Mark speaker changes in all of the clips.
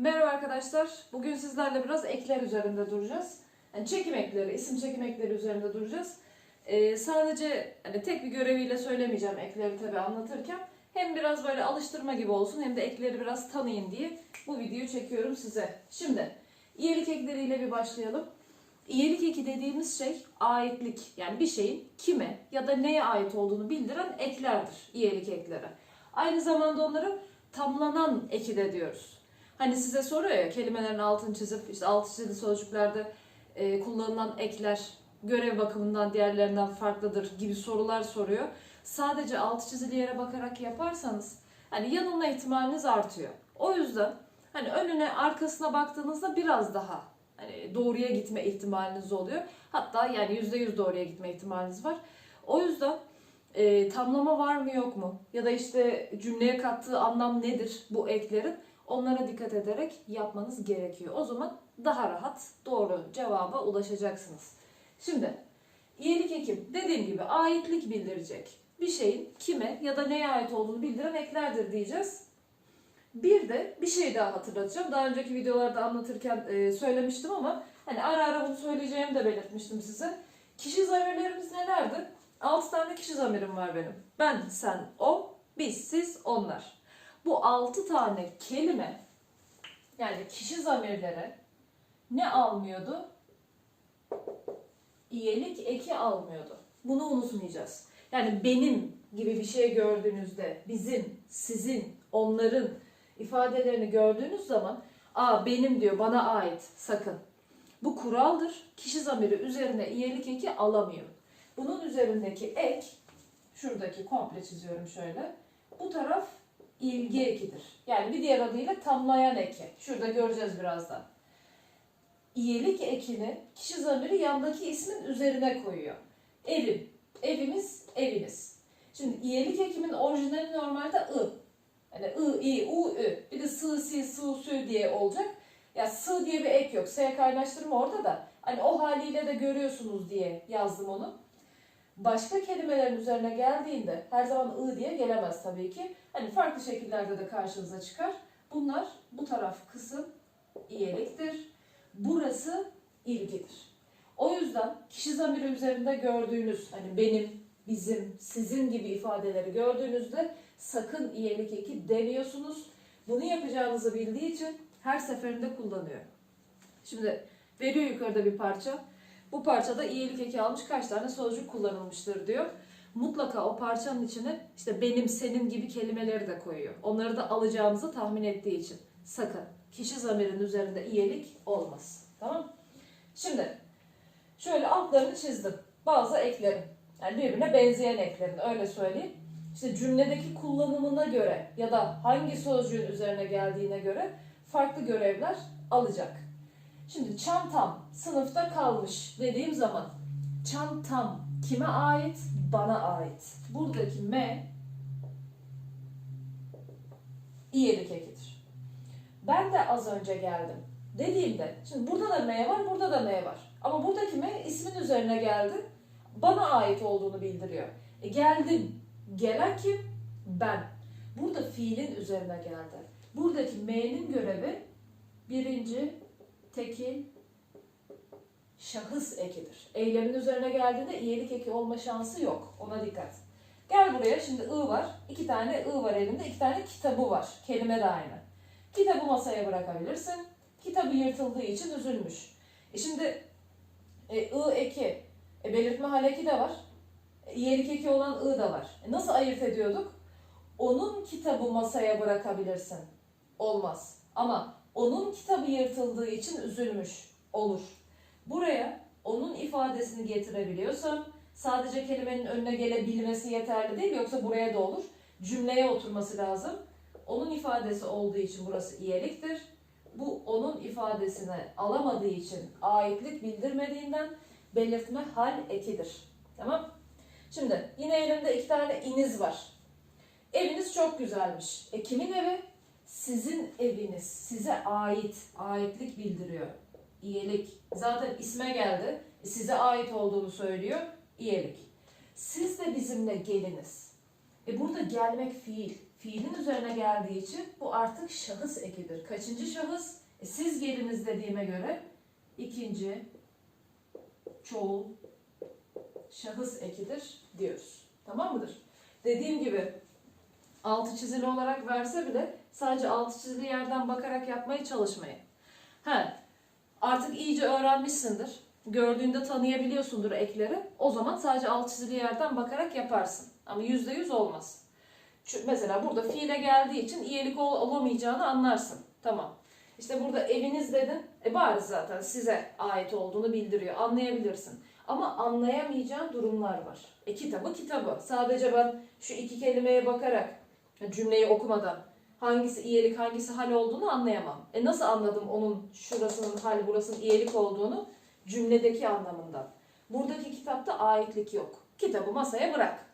Speaker 1: Merhaba arkadaşlar. Bugün sizlerle biraz ekler üzerinde duracağız. Yani çekim ekleri, isim çekim ekleri üzerinde duracağız. Ee, sadece hani tek bir göreviyle söylemeyeceğim ekleri tabii anlatırken. Hem biraz böyle alıştırma gibi olsun hem de ekleri biraz tanıyın diye bu videoyu çekiyorum size. Şimdi iyilik ekleriyle bir başlayalım. İyilik eki dediğimiz şey aitlik yani bir şeyin kime ya da neye ait olduğunu bildiren eklerdir iyilik ekleri. Aynı zamanda onlara tamlanan eki de diyoruz. Hani size soruyor ya kelimelerin altını çizip işte altı çizili sözcüklerde e, kullanılan ekler görev bakımından diğerlerinden farklıdır gibi sorular soruyor. Sadece altı çizili yere bakarak yaparsanız hani yanılma ihtimaliniz artıyor. O yüzden hani önüne arkasına baktığınızda biraz daha hani doğruya gitme ihtimaliniz oluyor. Hatta yani yüzde yüz doğruya gitme ihtimaliniz var. O yüzden e, tamlama var mı yok mu? Ya da işte cümleye kattığı anlam nedir bu eklerin? Onlara dikkat ederek yapmanız gerekiyor. O zaman daha rahat doğru cevaba ulaşacaksınız. Şimdi iyilik ekim dediğim gibi aitlik bildirecek. Bir şeyin kime ya da neye ait olduğunu bildiren eklerdir diyeceğiz. Bir de bir şey daha hatırlatacağım. Daha önceki videolarda anlatırken e, söylemiştim ama hani ara ara bunu söyleyeceğimi de belirtmiştim size. Kişi zamirlerimiz nelerdi? 6 tane kişi zamirim var benim. Ben, sen, o, biz, siz, onlar. Bu 6 tane kelime yani kişi zamirlere ne almıyordu? İyelik eki almıyordu. Bunu unutmayacağız. Yani benim gibi bir şey gördüğünüzde bizim, sizin, onların ifadelerini gördüğünüz zaman aa benim diyor bana ait sakın. Bu kuraldır. Kişi zamiri üzerine iyelik eki alamıyor. Bunun üzerindeki ek şuradaki komple çiziyorum şöyle. Bu taraf ilgi ekidir. Yani bir diğer adıyla tamlayan eki. Şurada göreceğiz birazdan. İyelik ekini kişi zamiri yandaki ismin üzerine koyuyor. Evim. Evimiz, eviniz. Şimdi iyelik ekimin orijinali normalde ı. Yani ı, i, u, ü. Bir de sı, si, sı, sü diye olacak. Ya sı diye bir ek yok. S kaynaştırma orada da. Hani o haliyle de görüyorsunuz diye yazdım onu. Başka kelimelerin üzerine geldiğinde her zaman ı diye gelemez tabii ki. Hani farklı şekillerde de karşınıza çıkar. Bunlar bu taraf kısım iyeliktir. Burası ilgidir. O yüzden kişi zamiri üzerinde gördüğünüz hani benim, bizim, sizin gibi ifadeleri gördüğünüzde sakın iyelik eki demiyorsunuz. Bunu yapacağınızı bildiği için her seferinde kullanıyor. Şimdi veriyor yukarıda bir parça. Bu parçada iyilik eki almış kaç tane sözcük kullanılmıştır diyor. Mutlaka o parçanın içine işte benim, senin gibi kelimeleri de koyuyor. Onları da alacağımızı tahmin ettiği için. Sakın kişi zamirin üzerinde iyilik olmaz. Tamam Şimdi şöyle altlarını çizdim. Bazı eklerin. Yani birbirine benzeyen eklerin öyle söyleyeyim. İşte cümledeki kullanımına göre ya da hangi sözcüğün üzerine geldiğine göre farklı görevler alacak. Şimdi çantam sınıfta kalmış dediğim zaman çantam kime ait? Bana ait. Buradaki M iyilik ekidir. Ben de az önce geldim dediğimde şimdi burada da M var, burada da M var. Ama buradaki M ismin üzerine geldi. Bana ait olduğunu bildiriyor. E geldim. Gelen kim? Ben. Burada fiilin üzerine geldi. Buradaki M'nin görevi birinci tekil şahıs ekidir. Eylemin üzerine geldiğinde iyilik eki olma şansı yok. Ona dikkat. Gel buraya şimdi I var. İki tane I var elimde. iki tane kitabı var. Kelime de aynı. Kitabı masaya bırakabilirsin. Kitabı yırtıldığı için üzülmüş. E şimdi e, I eki, e, belirtme hal eki de var. E, eki olan I da var. E, nasıl ayırt ediyorduk? Onun kitabı masaya bırakabilirsin. Olmaz. Ama onun kitabı yırtıldığı için üzülmüş olur. Buraya onun ifadesini getirebiliyorsam sadece kelimenin önüne gelebilmesi yeterli değil yoksa buraya da olur. Cümleye oturması lazım. Onun ifadesi olduğu için burası iyiliktir. Bu onun ifadesini alamadığı için aitlik bildirmediğinden belirtme hal ekidir. Tamam? Şimdi yine elimde iki tane iniz var. Eviniz çok güzelmiş. E kimin evi? Sizin eviniz. Size ait. Aitlik bildiriyor. İyilik. Zaten isme geldi. Size ait olduğunu söylüyor. İyilik. Siz de bizimle geliniz. E burada gelmek fiil. Fiilin üzerine geldiği için bu artık şahıs ekidir. Kaçıncı şahıs? E, siz geliniz dediğime göre ikinci çoğul şahıs ekidir diyoruz. Tamam mıdır? Dediğim gibi altı çizili olarak verse bile sadece altı çizili yerden bakarak yapmaya çalışmayın. Ha, artık iyice öğrenmişsindir. Gördüğünde tanıyabiliyorsundur ekleri. O zaman sadece alt çizili yerden bakarak yaparsın. Ama yüzde yüz olmaz. Çünkü mesela burada fiile geldiği için iyilik ol- olamayacağını anlarsın. Tamam. İşte burada eviniz dedin. E bariz zaten size ait olduğunu bildiriyor. Anlayabilirsin. Ama anlayamayacağın durumlar var. E kitabı kitabı. Sadece ben şu iki kelimeye bakarak cümleyi okumadan hangisi iyilik hangisi hal olduğunu anlayamam. E nasıl anladım onun şurasının hal burasının iyilik olduğunu? Cümledeki anlamından. Buradaki kitapta aitlik yok. Kitabı masaya bırak.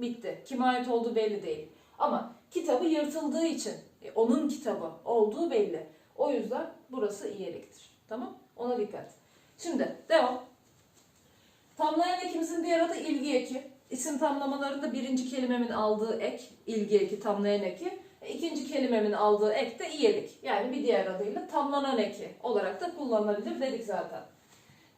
Speaker 1: Bitti. Kime ait olduğu belli değil. Ama kitabı yırtıldığı için e, onun kitabı olduğu belli. O yüzden burası iyiliktir. Tamam? Ona dikkat. Şimdi devam. Tamlayan ekimizin diğer adı ilgi eki. İsim tamlamalarında birinci kelimemin aldığı ek, ilgi eki, tamlayan eki. İkinci kelimemin aldığı ek de iyilik. Yani bir diğer adıyla tamlanan eki olarak da kullanılabilir dedik zaten.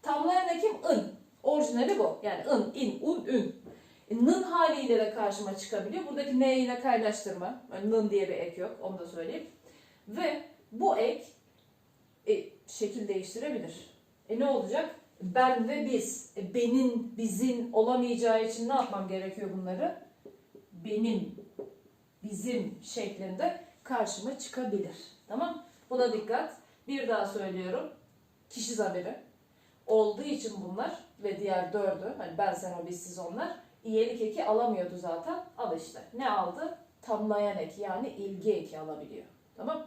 Speaker 1: Tamlayan ekim ın. Orijinali bu. Yani ın, in, un, ün. E, nın haliyle de karşıma çıkabiliyor. Buradaki ne ile kaynaştırma. Yani nın diye bir ek yok. Onu da söyleyeyim. Ve bu ek e, şekil değiştirebilir. E ne olacak? Ben ve biz. E, benim, bizim olamayacağı için ne yapmam gerekiyor bunları? Benim, bizim şeklinde karşıma çıkabilir. Tamam? Buna dikkat. Bir daha söylüyorum. Kişi zamiri olduğu için bunlar ve diğer dördü, hani ben, sen, o, biz, siz, onlar iyilik eki alamıyordu zaten. Al işte. Ne aldı? Tamlayan eki yani ilgi eki alabiliyor. Tamam?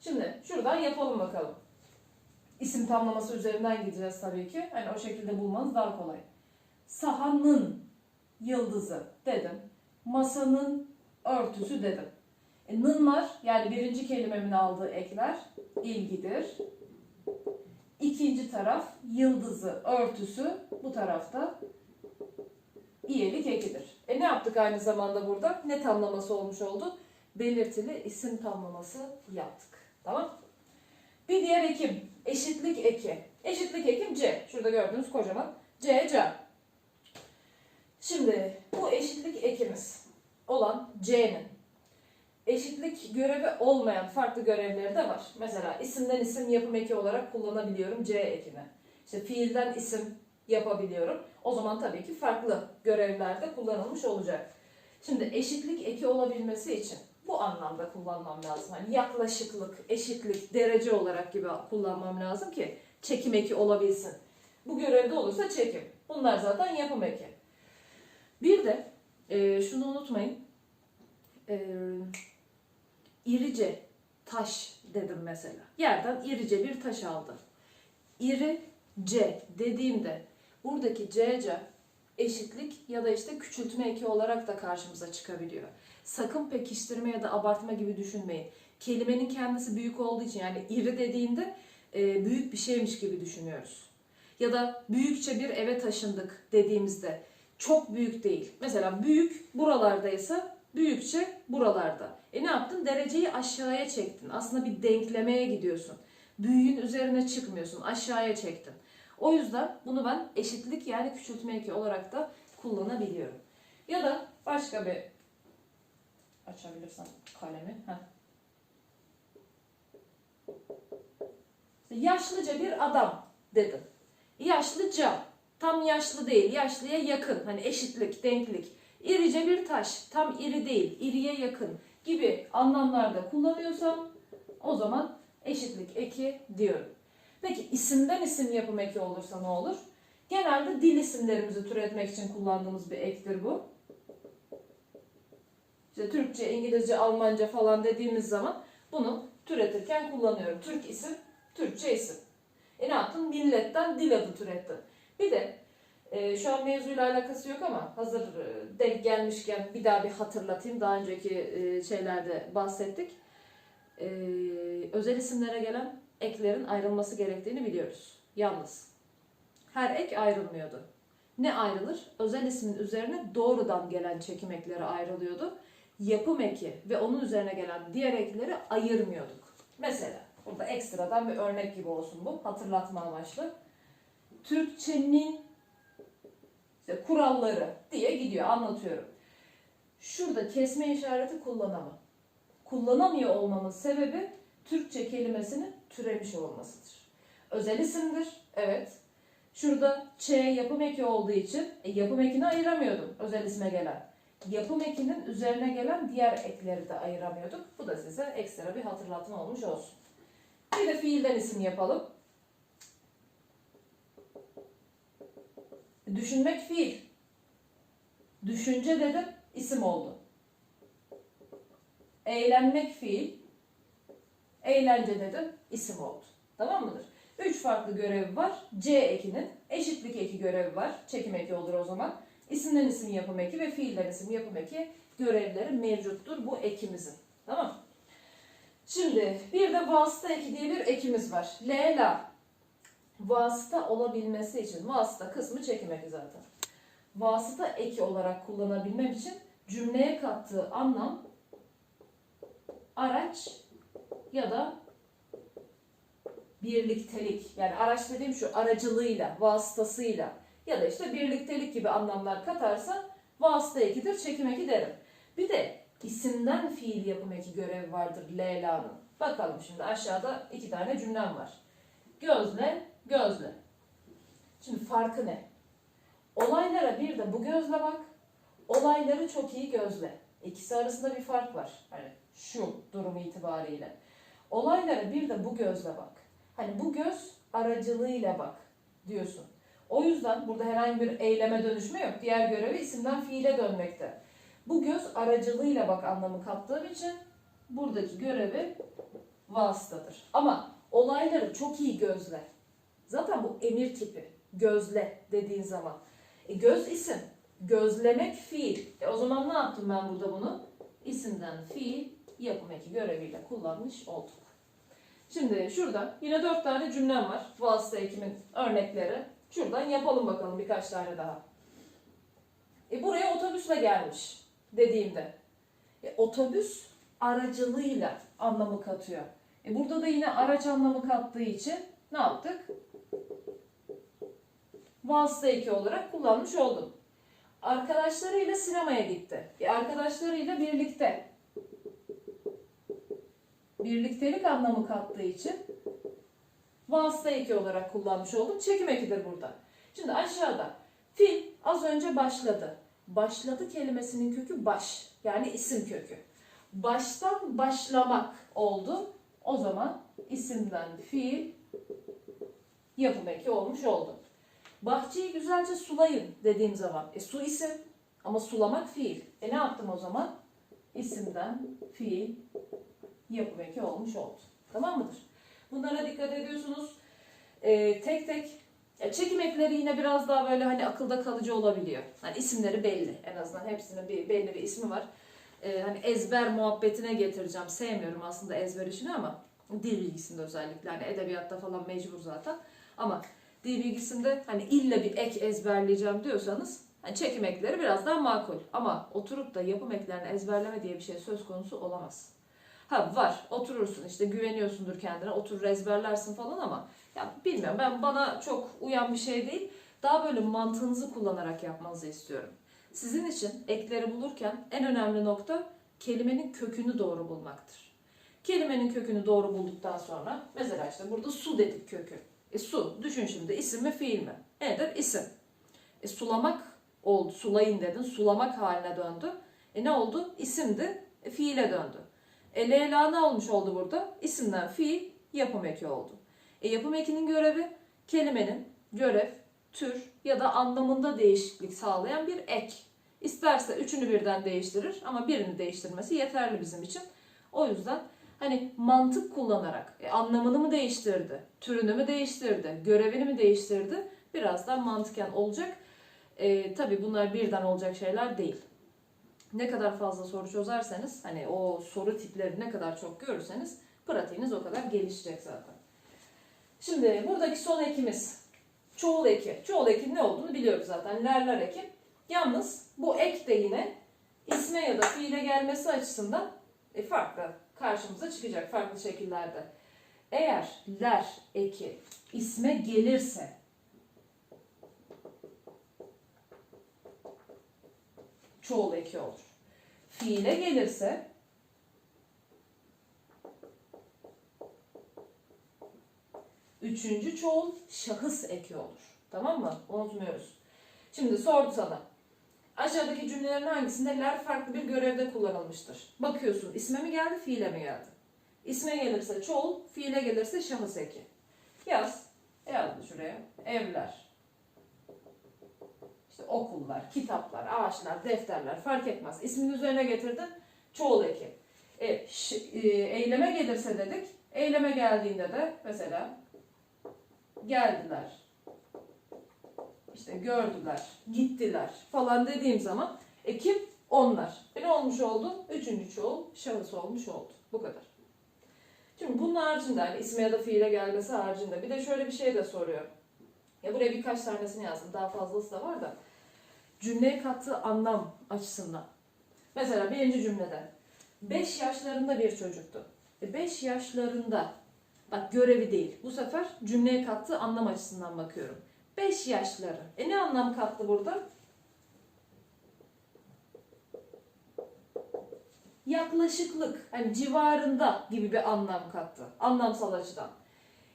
Speaker 1: Şimdi şuradan yapalım bakalım. İsim tamlaması üzerinden gideceğiz tabii ki. Hani o şekilde bulmanız daha kolay. Sahanın yıldızı dedim. Masanın örtüsü dedim. E, nın var. Yani birinci kelimemin aldığı ekler ilgidir. İkinci taraf yıldızı, örtüsü bu tarafta iyilik ekidir. E ne yaptık aynı zamanda burada? Ne tamlaması olmuş oldu? Belirtili isim tamlaması yaptık. Tamam? Bir diğer ekim. Eşitlik eki. Eşitlik ekim C. Şurada gördüğünüz kocaman. C, C. Şimdi bu eşitlik ekimiz olan C'nin eşitlik görevi olmayan farklı görevleri de var. Mesela isimden isim yapım eki olarak kullanabiliyorum C ekini. İşte fiilden isim yapabiliyorum. O zaman tabii ki farklı görevlerde kullanılmış olacak. Şimdi eşitlik eki olabilmesi için bu anlamda kullanmam lazım. Hani yaklaşıklık, eşitlik, derece olarak gibi kullanmam lazım ki çekim eki olabilsin. Bu görevde olursa çekim. Bunlar zaten yapım eki. Bir de e, şunu unutmayın. E, irice taş dedim mesela. Yerden irice bir taş aldım. İri C dediğimde buradaki CC eşitlik ya da işte küçültme eki olarak da karşımıza çıkabiliyor. Sakın pekiştirme ya da abartma gibi düşünmeyin. Kelimenin kendisi büyük olduğu için yani iri dediğinde e, büyük bir şeymiş gibi düşünüyoruz. Ya da büyükçe bir eve taşındık dediğimizde çok büyük değil. Mesela büyük buralardaysa büyükçe buralarda. E ne yaptın? Dereceyi aşağıya çektin. Aslında bir denklemeye gidiyorsun. Büyüğün üzerine çıkmıyorsun. Aşağıya çektin. O yüzden bunu ben eşitlik yani küçültme eki olarak da kullanabiliyorum. Ya da başka bir açabilirsem kalemi. Heh. Yaşlıca bir adam dedim. Yaşlıca. Tam yaşlı değil. Yaşlıya yakın. Hani eşitlik, denklik. İrice bir taş. Tam iri değil. iriye yakın gibi anlamlarda kullanıyorsam o zaman eşitlik eki diyorum. Peki isimden isim yapım eki olursa ne olur? Genelde dil isimlerimizi türetmek için kullandığımız bir ektir bu. İşte Türkçe, İngilizce, Almanca falan dediğimiz zaman bunu türetirken kullanıyorum. Türk isim, Türkçe isim. E ne yaptın? Milletten dil adı türettin. Bir de e, şu an mevzuyla alakası yok ama hazır e, denk gelmişken bir daha bir hatırlatayım. Daha önceki e, şeylerde bahsettik. E, özel isimlere gelen eklerin ayrılması gerektiğini biliyoruz. Yalnız her ek ayrılmıyordu. Ne ayrılır? Özel ismin üzerine doğrudan gelen çekim ekleri ayrılıyordu. yapım eki ve onun üzerine gelen diğer ekleri ayırmıyorduk. Mesela burada ekstradan bir örnek gibi olsun bu hatırlatma amaçlı. Türkçenin işte kuralları diye gidiyor anlatıyorum. Şurada kesme işareti kullanamam. Kullanamıyor olmamın sebebi Türkçe kelimesinin türemiş olmasıdır. Özel isimdir. Evet. Şurada Ç yapım eki olduğu için e, yapım ekini ayıramıyordum özel isme gelen. Yapım ekinin üzerine gelen diğer ekleri de ayıramıyorduk. Bu da size ekstra bir hatırlatma olmuş olsun. Bir de fiilden isim yapalım. Düşünmek fiil. Düşünce dedim, isim oldu. Eğlenmek fiil. Eğlence dedim, isim oldu. Tamam mıdır? Üç farklı görevi var. C ekinin eşitlik eki görevi var. Çekim eki olur o zaman. İsimden isim yapım eki ve fiilden isim yapım eki görevleri mevcuttur bu ekimizin. Tamam Şimdi bir de vasıta eki diye bir ekimiz var. Lela. Vasıta olabilmesi için vasıta kısmı çekim eki zaten. Vasıta eki olarak kullanabilmem için cümleye kattığı anlam araç ya da birliktelik. Yani araç dediğim şu aracılığıyla, vasıtasıyla ya da işte birliktelik gibi anlamlar katarsa vasıta ekidir, çekim eki derim. Bir de isimden fiil yapım eki görevi vardır Leyla'nın. Bakalım şimdi aşağıda iki tane cümlem var. Gözle, gözle. Şimdi farkı ne? Olaylara bir de bu gözle bak. Olayları çok iyi gözle. İkisi arasında bir fark var. Hani şu durum itibariyle. Olaylara bir de bu gözle bak. Hani bu göz aracılığıyla bak diyorsun. O yüzden burada herhangi bir eyleme dönüşme yok. Diğer görevi isimden fiile dönmekte. Bu göz aracılığıyla bak anlamı kattığım için buradaki görevi vasıtadır. Ama olayları çok iyi gözle. Zaten bu emir tipi. Gözle dediğin zaman. E, göz isim. Gözlemek fiil. E, o zaman ne yaptım ben burada bunu? İsimden fiil yapım eki göreviyle kullanmış olduk. Şimdi şurada yine dört tane cümlem var. Vasıta ekimin örnekleri. Şuradan yapalım bakalım birkaç tane daha. E buraya otobüsle gelmiş dediğimde. E, otobüs aracılığıyla anlamı katıyor. E burada da yine araç anlamı kattığı için ne yaptık? Vasıta eki olarak kullanmış oldum. Arkadaşlarıyla sinemaya gitti. E arkadaşlarıyla birlikte. Birliktelik anlamı kattığı için vasıta eki olarak kullanmış oldum. Çekim ekidir burada. Şimdi aşağıda fil az önce başladı. Başladı kelimesinin kökü baş. Yani isim kökü. Baştan başlamak oldu. O zaman isimden fiil yapım eki olmuş oldu. Bahçeyi güzelce sulayın dediğim zaman. E su isim ama sulamak fiil. E ne yaptım o zaman? İsimden fiil yapım eki olmuş oldu. Tamam mıdır? Bunlara dikkat ediyorsunuz. Ee, tek tek ya çekim ekleri yine biraz daha böyle hani akılda kalıcı olabiliyor. Hani isimleri belli. En azından hepsinin bir belli bir ismi var. Ee, hani ezber muhabbetine getireceğim. Sevmiyorum aslında ezber işini ama dil bilgisinde özellikle hani edebiyatta falan mecbur zaten. Ama dil bilgisinde hani illa bir ek ezberleyeceğim diyorsanız hani çekim ekleri biraz daha makul. Ama oturup da yapım eklerini ezberleme diye bir şey söz konusu olamaz. Ha var oturursun işte güveniyorsundur kendine oturur ezberlersin falan ama ya bilmiyorum ben bana çok uyan bir şey değil. Daha böyle mantığınızı kullanarak yapmanızı istiyorum. Sizin için ekleri bulurken en önemli nokta kelimenin kökünü doğru bulmaktır. Kelimenin kökünü doğru bulduktan sonra mesela işte burada su dedik kökü. E su düşün şimdi isim mi fiil mi? Nedir? İsim. E sulamak oldu. Sulayın dedin. Sulamak haline döndü. E ne oldu? İsimdi. E, fiile döndü. E Leyla ne olmuş oldu burada? İsimden fiil yapım eki oldu. E yapım ekinin görevi kelimenin görev, tür ya da anlamında değişiklik sağlayan bir ek. İsterse üçünü birden değiştirir ama birini değiştirmesi yeterli bizim için. O yüzden hani mantık kullanarak e, anlamını mı değiştirdi, türünü mü değiştirdi, görevini mi değiştirdi birazdan mantıken olacak. E, tabii bunlar birden olacak şeyler değil ne kadar fazla soru çözerseniz hani o soru tipleri ne kadar çok görürseniz pratiğiniz o kadar gelişecek zaten. Şimdi buradaki son ekimiz çoğul eki. Çoğul ekin ne olduğunu biliyoruz zaten. Lerler eki. Yalnız bu ek de yine isme ya da fiile gelmesi açısından e, farklı karşımıza çıkacak farklı şekillerde. Eğer ler eki isme gelirse çoğul eki olur. Fiile gelirse üçüncü çoğul şahıs eki olur. Tamam mı? Unutmuyoruz. Şimdi sordu sana. Aşağıdaki cümlelerin hangisinde ler farklı bir görevde kullanılmıştır? Bakıyorsun isme mi geldi, fiile mi geldi? İsme gelirse çoğul, fiile gelirse şahıs eki. Yaz. Yazdı şuraya. Evler. İşte okullar, kitaplar, ağaçlar, defterler fark etmez. İsmin üzerine getirdin. Çoğul eki. E, ş- e, eyleme gelirse dedik. Eyleme geldiğinde de mesela geldiler. İşte gördüler, gittiler falan dediğim zaman ekim onlar. E ne olmuş oldu? Üçüncü çoğul şahıs olmuş oldu. Bu kadar. Şimdi bunun haricinde hani isme ya da fiile gelmesi haricinde bir de şöyle bir şey de soruyor. Ya buraya birkaç tanesini yazdım. Daha fazlası da var da. Cümleye kattığı anlam açısından. Mesela birinci cümlede 5 yaşlarında bir çocuktu. 5 yaşlarında bak görevi değil. Bu sefer cümleye kattığı anlam açısından bakıyorum. 5 yaşları. E ne anlam kattı burada? Yaklaşıklık, hani civarında gibi bir anlam kattı. Anlamsal açıdan.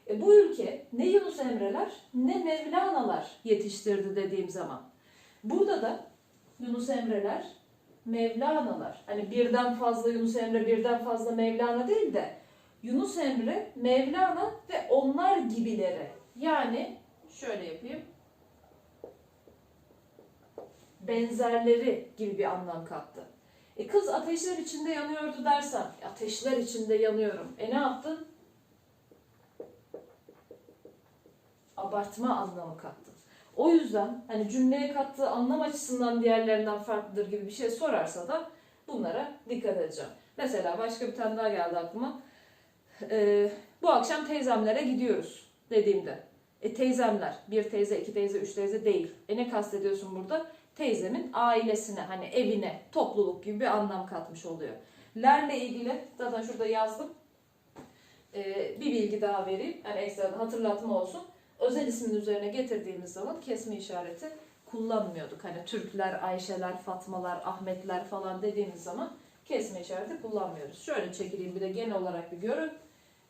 Speaker 1: E bu ülke ne Yunus Emre'ler ne Mevlana'lar yetiştirdi dediğim zaman. Burada da Yunus Emre'ler, Mevlana'lar. Hani birden fazla Yunus Emre, birden fazla Mevlana değil de Yunus Emre, Mevlana ve onlar gibileri. Yani şöyle yapayım. Benzerleri gibi bir anlam kattı. E kız ateşler içinde yanıyordu dersen, "E ateşler içinde yanıyorum. E ne yaptın? Abartma anlamı kattın. O yüzden hani cümleye kattığı anlam açısından diğerlerinden farklıdır gibi bir şey sorarsa da bunlara dikkat edeceğim. Mesela başka bir tane daha geldi aklıma. Ee, bu akşam teyzemlere gidiyoruz dediğimde. E teyzemler, bir teyze, iki teyze, üç teyze değil. E ne kastediyorsun burada? Teyzemin ailesine, hani evine, topluluk gibi bir anlam katmış oluyor. Lerle ilgili zaten şurada yazdım. Ee, bir bilgi daha vereyim. Yani ekstra hatırlatma olsun. Özel ismin üzerine getirdiğimiz zaman kesme işareti kullanmıyorduk. Hani Türkler, Ayşeler, Fatmalar, Ahmetler falan dediğimiz zaman kesme işareti kullanmıyoruz. Şöyle çekileyim bir de genel olarak bir görün.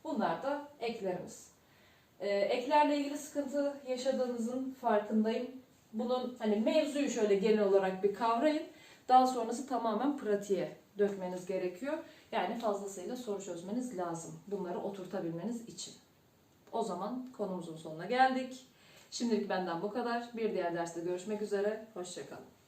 Speaker 1: Bunlar da eklerimiz. Ee, eklerle ilgili sıkıntı yaşadığınızın farkındayım. Bunun hani mevzuyu şöyle genel olarak bir kavrayın. Daha sonrası tamamen pratiğe dökmeniz gerekiyor. Yani fazlasıyla soru çözmeniz lazım. Bunları oturtabilmeniz için. O zaman konumuzun sonuna geldik. Şimdilik benden bu kadar. Bir diğer derste görüşmek üzere. Hoşçakalın.